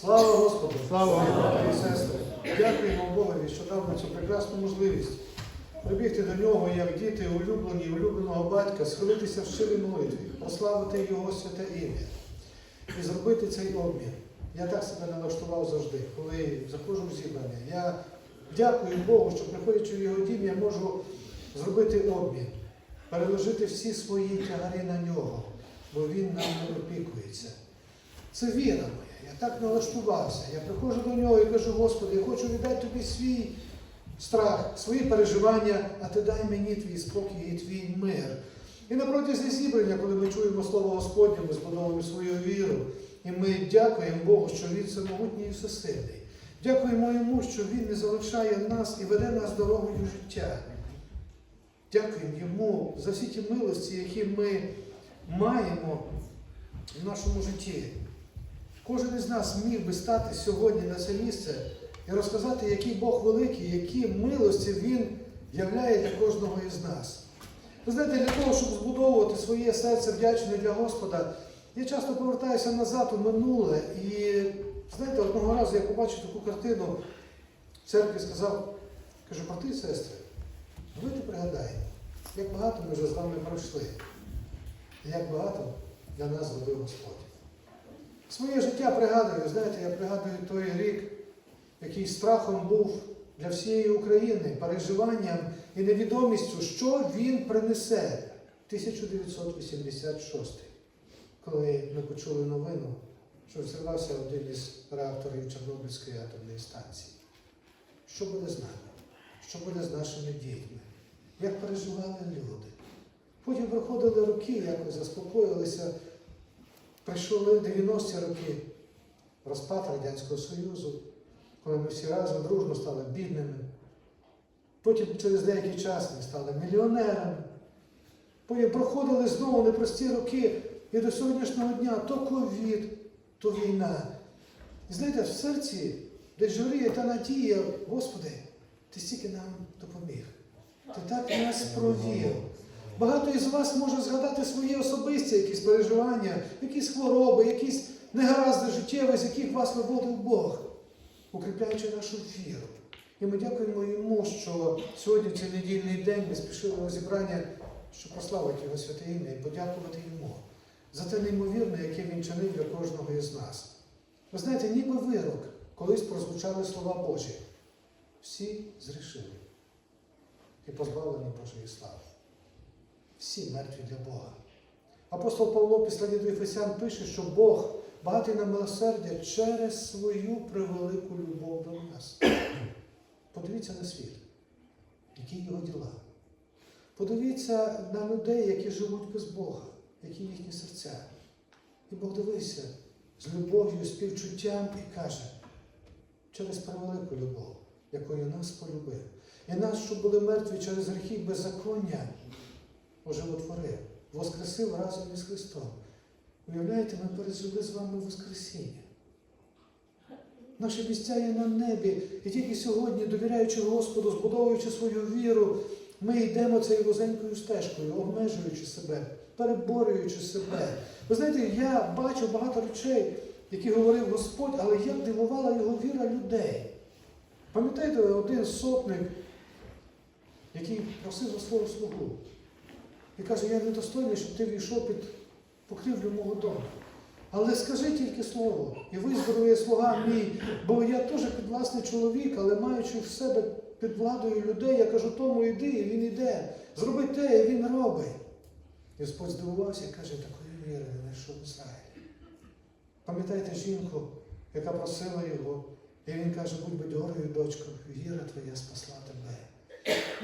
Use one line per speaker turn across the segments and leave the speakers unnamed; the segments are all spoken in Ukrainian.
Слава Господу!
Слава
і сестри! Дякуємо Богові, що дав нам цю прекрасну можливість прибігти до нього, як діти улюблені, улюбленого батька, схилитися в щирій молитві, прославити Його святе ім'я і зробити цей обмін. Я так себе налаштував завжди, коли заходжу в зібрання. Я дякую Богу, що приходячи в його дім, я можу зробити обмін, переложити всі свої тягари на нього, бо він нами опікується. Це віра моя. Я так налаштувався. Я приходжу до нього і кажу, Господи, я хочу віддати тобі свій страх, свої переживання, а ти дай мені твій спокій і твій мир. І на протязі зібрання, коли ми чуємо Слово Господнє, ми збудовуємо свою віру. І ми дякуємо Богу, що Він всемогутній і всесильний. Дякуємо йому, що Він не залишає нас і веде нас дорогою життя. Дякуємо йому за всі ті милості, які ми маємо в нашому житті. Кожен із нас міг би стати сьогодні на це місце і розказати, який Бог великий, які милості Він являє для кожного із нас. Ви знаєте, для того, щоб збудовувати своє серце вдячне для Господа, я часто повертаюся назад у минуле. І знаєте, одного разу я побачив таку картину в церкві сказав, кажу, брати і сестри, давайте пригадаємо, як багато ми вже з вами пройшли, і як багато для нас зробив Господь. Своє життя пригадую, знаєте, я пригадую той рік, який страхом був для всієї України, переживанням і невідомістю, що він принесе 1986, коли ми почули новину, що взривався один із реакторів Чорнобильської атомної станції. Що буде з нами? Що буде з нашими дітьми? Як переживали люди? Потім проходили роки, якось заспокоїлися. Прийшли 90-ті роки, розпад Радянського Союзу, коли ми всі разом дружно стали бідними. Потім через деякий час ми стали мільйонерами. Потім проходили знову непрості роки і до сьогоднішнього дня то ковід, то війна. І знаєте, в серці десь журіє та надія, Господи, ти стільки нам допоміг. Ти так нас провів. Багато із вас може згадати свої особисті якісь переживання, якісь хвороби, якісь негаразди життєві, з яких вас виводив Бог, укріпляючи нашу віру. І ми дякуємо йому, що сьогодні, цей недільний день, ми спішили на зібрання, щоб прославити його святе ім'я і подякувати йому за те неймовірне, яке він чинив для кожного із нас. Ви знаєте, ніби вирок, колись прозвучали слова Божі. Всі зрішили і позбавлені Божої слави всі мертві для Бога. Апостол Павло після до Ефесян пише, що Бог багатий на милосердя через свою превелику любов до нас. Подивіться на світ, які його діла. Подивіться на людей, які живуть без Бога, які їхні серця. І Бог дивився з любов'ю, співчуттям і каже, через превелику любов, якою нас полюбив. І нас, що були мертві через гріхи беззаконня, оживотворив, воскресив разом із Христом. Уявляєте, ми пережили з вами Воскресіння. Наші місця є на небі. І тільки сьогодні, довіряючи Господу, збудовуючи свою віру, ми йдемо цією вузенькою стежкою, обмежуючи себе, переборюючи себе. Ви знаєте, я бачу багато речей, які говорив Господь, але як дивувала його віра людей. Пам'ятаєте, один сотник, який просив за свого слугу. І каже, я недостойний, щоб ти війшов під покрівлю мого дому. Але скажи тільки слово, і виздоровує слуга мій, бо я теж підвласний чоловік, але маючи в себе під владою людей, я кажу, тому йди, і він йде. Зроби те, і він робить. І Господь здивувався і каже, такої віри не знайшов в Ізраїлі. Пам'ятаєте жінку, яка просила його, і він каже, будь бадьорою, дочко, віра твоя спасла тебе.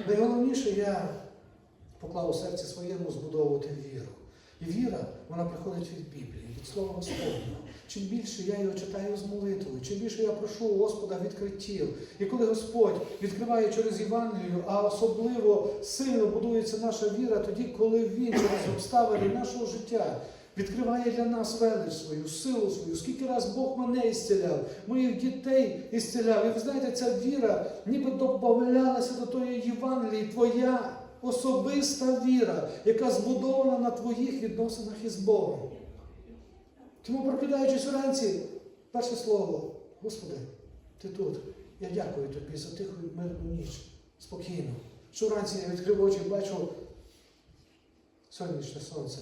Найголовніше я поклав у серці своєму збудовувати віру. І віра, вона приходить від Біблії, від Слова Господнього. Чим більше я його читаю з молитвою, чим більше я прошу Господа відкриттів. І коли Господь відкриває через Євангелію, а особливо сильно будується наша віра, тоді, коли Він через обставини нашого життя відкриває для нас велич свою, силу свою, скільки раз Бог мене ісціляв, моїх дітей ісціляв. І ви знаєте, ця віра ніби додавалася до тої Євангелії, твоя особиста віра, яка збудована на твоїх відносинах із Богом. Тому, прокидаючись вранці, Перше слово, Господи, Ти тут. Я дякую тобі за тиху мирну ніч. Спокійно. Що вранці я відкрив очі і бачу сонячне сонце.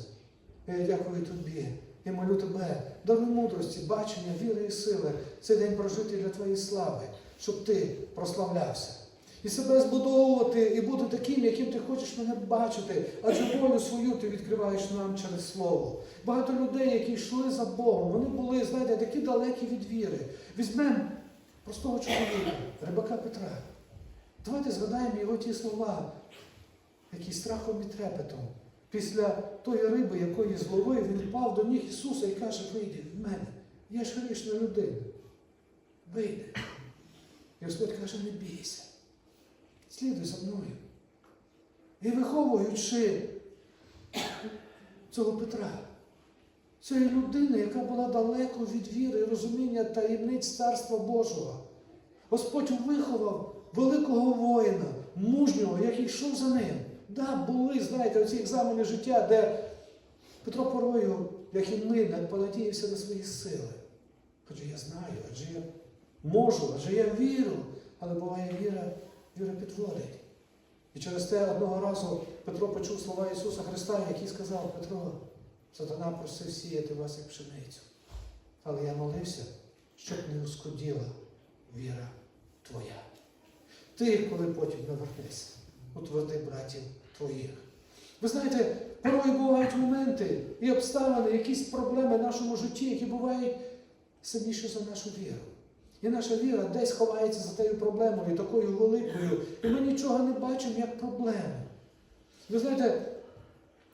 Я дякую тобі. І молю тебе, даруй мудрості, бачення, віри і сили цей день прожити для твоєї слави, щоб ти прославлявся. І себе збудовувати, і бути таким, яким ти хочеш мене бачити, адже волю свою ти відкриваєш нам через слово. Багато людей, які йшли за Богом, вони були, знаєте, такі далекі від віри. Візьмемо простого чоловіка, рибака Петра. Давайте згадаємо його ті слова, які страхом і трепетом. Після тої риби, якої зловив, він впав до ніг Ісуса і каже, вийди в мене, я ж грішна людина. Вийди. І Господь каже, не бійся. Слідуй за мною. І виховуючи цього Петра, цієї людини, яка була далеко від віри розуміння таємниць Царства Божого, Господь виховав великого воїна, мужнього, який йшов за ним. Да, були, знаєте, оці екзамени життя, де Петро порою, як і ми, не понадіявся на свої сили. Хоча я знаю, адже я можу, адже я вірю, але буває віра, віра підводить. І через те одного разу Петро почув слова Ісуса Христа, який сказав Петро, сатана просив сіяти вас як пшеницю. Але я молився, щоб не ускуділа віра твоя. Ти, коли потім навернешся, утверди братів твоїх. Ви знаєте, порою бувають моменти і обставини, якісь проблеми в нашому житті, які бувають сильніші за нашу віру. І наша віра десь ховається за тією проблемою, такою великою, і ми нічого не бачимо як проблему. Ви знаєте,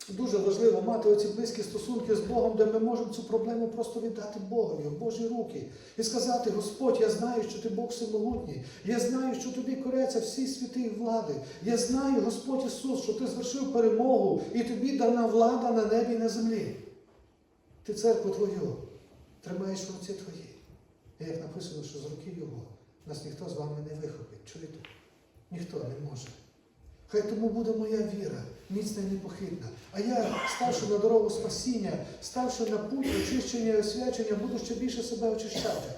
дуже важливо мати оці близькі стосунки з Богом, де ми можемо цю проблему просто віддати Богові, в Божі руки. І сказати, Господь, я знаю, що ти Бог всемогутній. Я знаю, що тобі коряться всі світи і влади. Я знаю, Господь Ісус, що ти звершив перемогу, і тобі дана влада на небі і на землі. Ти церкву твою тримаєш в руці твоїй. І як написано, що з руки Його нас ніхто з вами не вихопить. Чуєте? Ніхто не може. Хай тому буде моя віра, міцна і непохитна. А я, ставши на дорогу спасіння, ставши на путь очищення і освячення, буду ще більше себе очищати.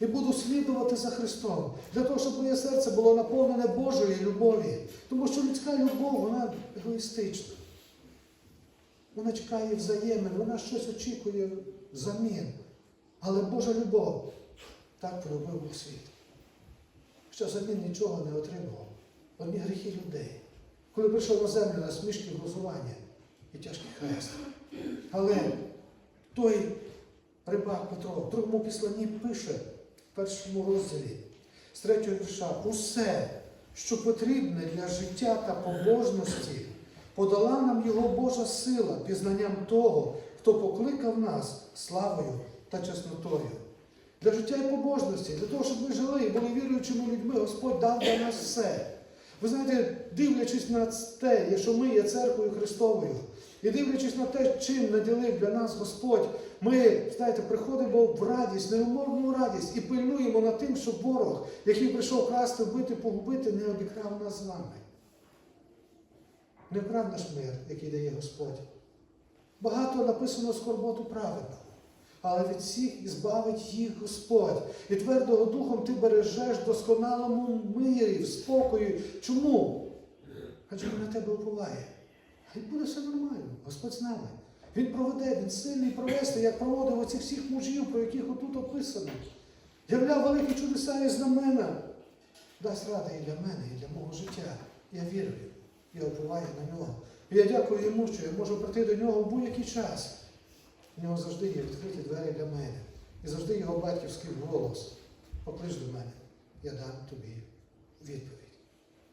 І буду слідувати за Христом, для того, щоб моє серце було наповнене Божої любові. Тому що людська любов, вона егоїстична. Вона чекає взаємин, вона щось очікує взамін. Але Божа любов так полюбив Бог світ, що взамін нічого не отримав. Одні гріхи людей. Коли прийшов на землю на смішки глузування і тяжкий хрест. Але той рибак Петро в другому післанні пише в першому розділі з третього вірша усе, що потрібне для життя та побожності, подала нам його Божа сила пізнанням того, хто покликав нас славою та чеснотою. Для життя і побожності, для того, щоб ми жили і були віруючими людьми, Господь дав для нас все. Ви знаєте, дивлячись на те, що ми є церквою Христовою, і дивлячись на те, чим наділив для нас Господь, ми, знаєте, приходимо в радість, неумовну радість і пильнуємо над тим, щоб ворог, який прийшов красти, вбити, погубити, не обікрав нас з вами. Не вкрав наш мир, який дає Господь. Багато написано скорботу праведного. Але від всіх і збавить їх Господь. І твердого духом ти бережеш досконалому мирі, в спокої. Чому? Адже він на тебе уповає. І буде все нормально. Господь з нами. Він проведе, він сильний провести, як проводив оцих всіх мужів, про яких отут описано. Являв великі чудеса і знамена. Дасть ради і для мене, і для мого життя. Я вірю, я уповаю на нього. І я дякую йому, що я можу прийти до нього в будь-який час. У нього завжди є відкриті двері для мене. І завжди його батьківський голос. Поклич до мене, я дам тобі відповідь.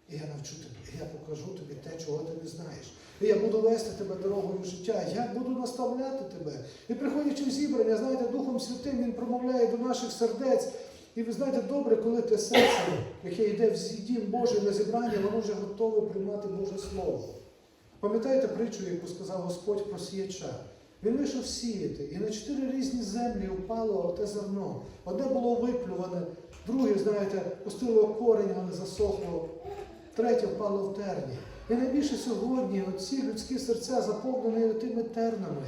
І я навчу тебе, я покажу тобі те, чого ти не знаєш. І я буду вести тебе дорогою життя, я буду наставляти тебе. І приходячи в зібрання, знаєте, Духом Святим Він промовляє до наших сердець. І ви знаєте, добре, коли те серце, яке йде в дім Божий на зібрання, воно вже готове приймати Боже Слово. Пам'ятаєте притчу, яку сказав Господь про сіяча? Він вийшов сіяти, і на чотири різні землі впало те зерно. Одне було виклюване, друге, знаєте, пустило корінь, але засохло, третє впало в терні. І найбільше сьогодні оці людські серця заповнені тими тернами.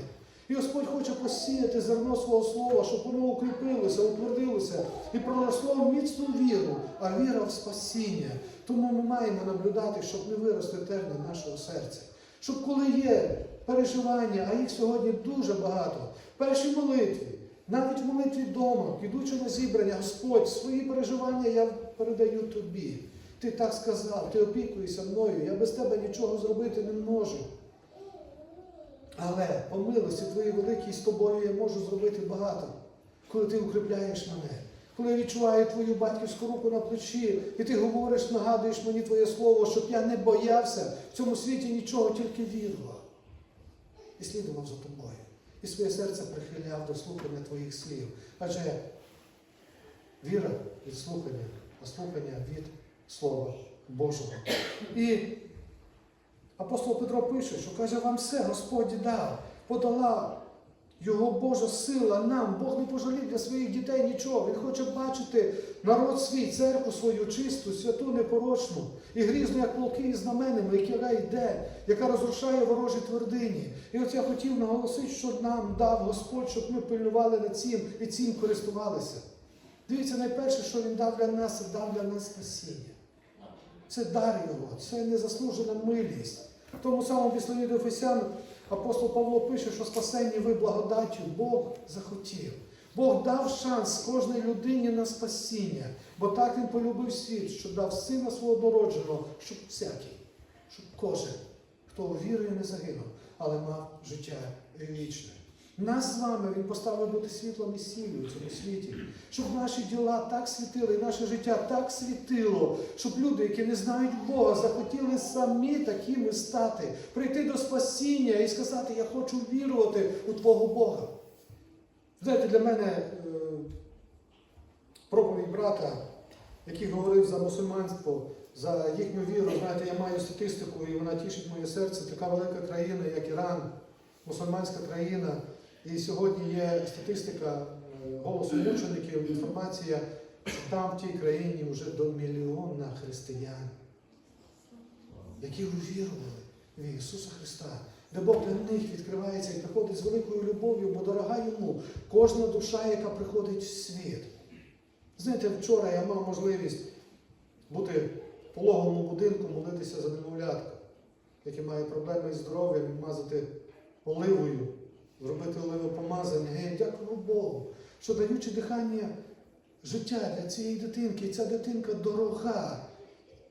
І Господь хоче посіяти зерно свого слова, щоб воно укріпилося, утвердилося і проросло міцну віру, а віра в спасіння. Тому ми маємо наблюдати, щоб не вирости терни нашого серця. Щоб коли є переживання, а їх сьогодні дуже багато, в першій молитві, навіть в молитві вдома, ідучи на зібрання, Господь, свої переживання я передаю тобі. Ти так сказав, ти опікуєшся мною, я без тебе нічого зробити не можу. Але по милості твоїй великій з тобою я можу зробити багато, коли ти укріпляєш мене, коли я відчуваю твою батьківську руку на плечі, і ти говориш, нагадуєш мені твоє слово, щоб я не боявся в цьому світі нічого, тільки вірував. І слідував за тобою. І своє серце прихиляв до слухання твоїх слів. Адже віра від слухання, а слухання від Слова Божого. І апостол Петро пише, що каже, вам все Господь дав, подала його Божа сила нам. Бог не пожалів для своїх дітей нічого. Він хоче бачити народ свій, церкву свою чисту, святу, непорочну і грізну, як полки із знаменами, яка йде, яка розрушає ворожі твердині. І от я хотів наголосити, що нам дав Господь, щоб ми пильнували над цим і цим користувалися. Дивіться, найперше, що він дав для нас, це дав для нас спасіння. Це дар його, це незаслужена милість. Тому самому післанні до Ефесян апостол Павло пише, що спасенні ви благодаттю Бог захотів. Бог дав шанс кожній людині на спасіння, бо так він полюбив світ, що дав сина свого народженого, щоб всякий, щоб кожен, хто вірує, не загинув, але мав життя вічне. Нас з вами Він поставив бути світлом і сіллю в цьому світі, щоб наші діла так світили, і наше життя так світило, щоб люди, які не знають Бога, захотіли самі такими стати, прийти до спасіння і сказати, я хочу вірувати у Твого Бога. Знаєте, для мене е, проповідь брата, який говорив за мусульманство, за їхню віру, знаєте, я маю статистику, і вона тішить моє серце. Така велика країна, як Іран, мусульманська країна. І сьогодні є статистика е, голосу мучеників, інформація, що там в тій країні вже до мільйона християн, які увірували в Ісуса Христа, де Бог для них відкривається і приходить з великою любов'ю, бо дорога йому кожна душа, яка приходить в світ. Знаєте, вчора я мав можливість бути в пологовому будинку, молитися за немовлятка, яке має проблеми із здоров'ям, мазати оливою зробити оливопомазання. Гей, дякую Богу, що даючи дихання життя для цієї дитинки, і ця дитинка дорога.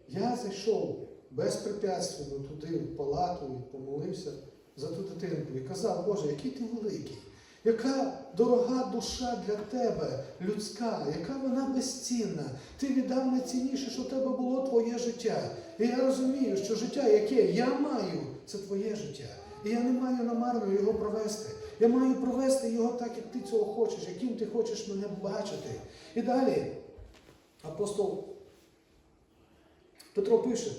Я зайшов безпрепятственно туди, в палату, і помолився за ту дитинку і казав, Боже, який ти великий, яка дорога душа для тебе, людська, яка вона безцінна. Ти віддав найцінніше, що в тебе було твоє життя. І я розумію, що життя, яке я маю, це твоє життя. І я не маю намарно його провести. Я маю провести його так, як ти цього хочеш, яким ти хочеш мене бачити. І далі апостол Петро пише,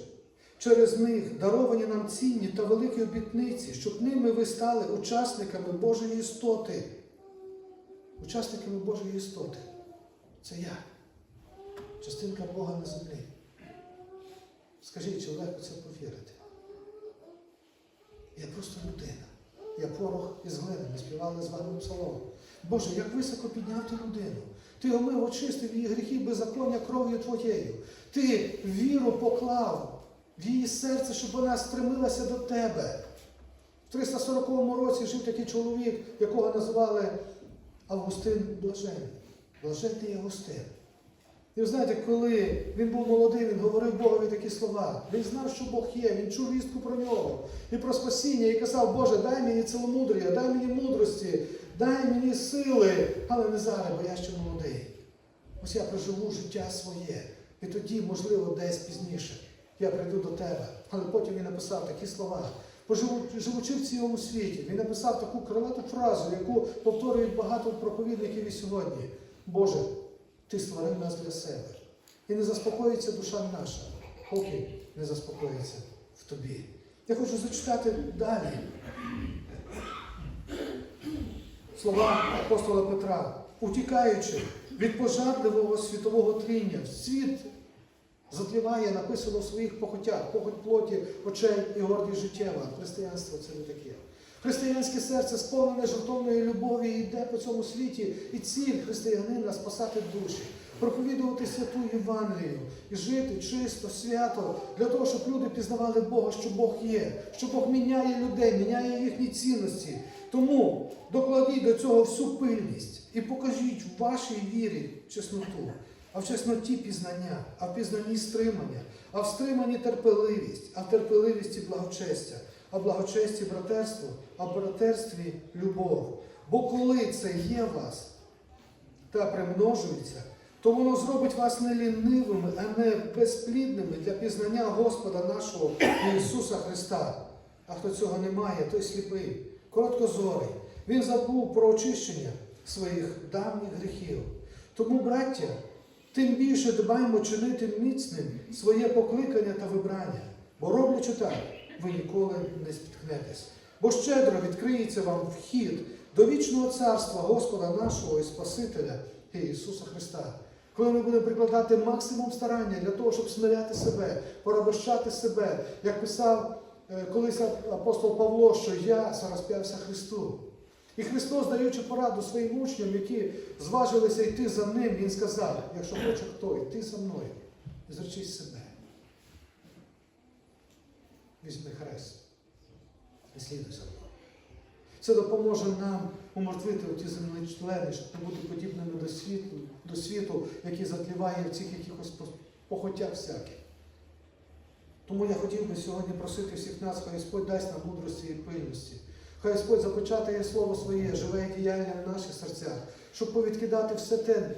через них даровані нам цінні та великі обітниці, щоб ними ви стали учасниками Божої істоти. Учасниками Божої істоти. Це я. Частинка Бога на землі. Скажіть, чи легко це повірити? Я просто людина. Я порох із глини. Ми співали з вами псалом. Боже, як високо підняв ти людину. Ти омив, очистив її гріхи беззаконня кров'ю твоєю. Ти віру поклав в її серце, щоб вона стремилася до тебе. В 340 році жив такий чоловік, якого називали Августин Блаженний. Блаженний Августин. І ви знаєте, коли він був молодий, він говорив Богові такі слова. Він знав, що Бог є, він чув вістку про нього і про спасіння, і казав, Боже, дай мені ціломудрія, дай мені мудрості, дай мені сили, але не зараз, бо я ще молодий. Ось я проживу життя своє. І тоді, можливо, десь пізніше я прийду до тебе. Але потім він написав такі слова. Живучи в цілому світі, він написав таку крилату фразу, яку повторюють багато проповідників і сьогодні. Боже, ти створив нас для себе. І не заспокоїться душа наша, поки не заспокоїться в тобі. Я хочу зачитати далі слова апостола Петра, утікаючи від пожадливого світового тління, світ затліває, написано в своїх похотях, похоть плоті, очей і гордість життєва. Християнство це не таке. Християнське серце сповнене жертовної любові йде по цьому світі, і ціль християнина спасати душі, проповідувати святу Євангелію і жити чисто, свято, для того, щоб люди пізнавали Бога, що Бог є, що Бог міняє людей, міняє їхні цінності. Тому докладіть до цього всю пильність і покажіть в вашій вірі чесноту, а в чесноті пізнання, а в пізнанні стримання, а в стриманні терпеливість, а в терпеливісті благочестя, а в благочесті братерство, а в братерстві любов. Бо коли це є в вас та примножується, то воно зробить вас не лінивими, а не безплідними для пізнання Господа нашого Ісуса Христа. А хто цього не має, той сліпий, короткозорий. Він забув про очищення своїх давніх гріхів. Тому, браття, тим більше дбаємо чинити міцним своє покликання та вибрання, бо роблячи так, ви ніколи не спіткнетесь. Бо щедро відкриється вам вхід до вічного царства Господа нашого і Спасителя Ісуса Христа. Коли ми будемо прикладати максимум старання для того, щоб смиряти себе, порабощати себе, як писав е, колись апостол Павло, що я розп'явся Христу. І Христос, даючи пораду своїм учням, які зважилися йти за ним, Він сказав, якщо хоче хто, йти за мною, зречись себе. Візьми хрест і слідуй за мною. Це допоможе нам умертвити ті земні члени, щоб не бути подібними до світу, до світу, який затліває в цих якихось похотях всяких. Тому я хотів би сьогодні просити всіх нас, хай Господь дасть нам мудрості і пильності. Хай Господь запечатає Слово своє, живе і діяльне в наших серцях, щоб повідкидати все те,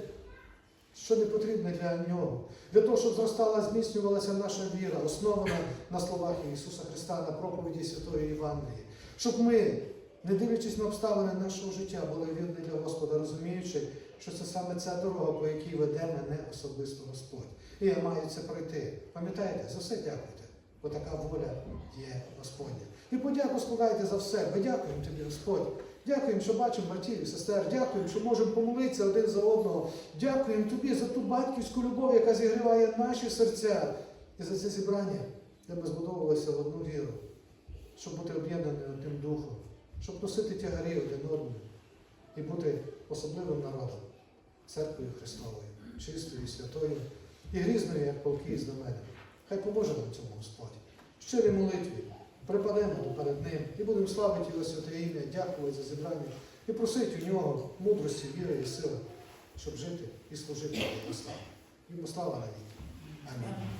що не потрібне для нього, для того, щоб зростала, зміцнювалася наша віра, основана на словах Ісуса Христа, на проповіді Святої Євангелії. Щоб ми, не дивлячись на обставини нашого життя, були вірні для Господа, розуміючи, що це саме ця дорога, по якій веде мене особисто Господь. І я маю це пройти. Пам'ятаєте, за все дякуйте, бо така воля є Господня. І подяку складайте за все. Ми дякуємо тобі, Господь. Дякуємо, що бачимо братів і сестер. Дякуємо, що можемо помолитися один за одного. Дякуємо тобі за ту батьківську любов, яка зігріває наші серця. І за це зібрання, де ми збудовувалися в одну віру, щоб бути об'єднані одним духом, щоб носити тягарі один одному і бути особливим народом, церквою Христовою, чистою, святою і грізною, як полки і знаменами. Хай поможе нам цьому Господь. В щирій молитві припадемо перед Ним і будемо славити Його святе ім'я, дякувати за зібрання і просити у нього мудрості, віри і сили, щоб жити і служити Йому славу. Йому слава навіть. Амінь.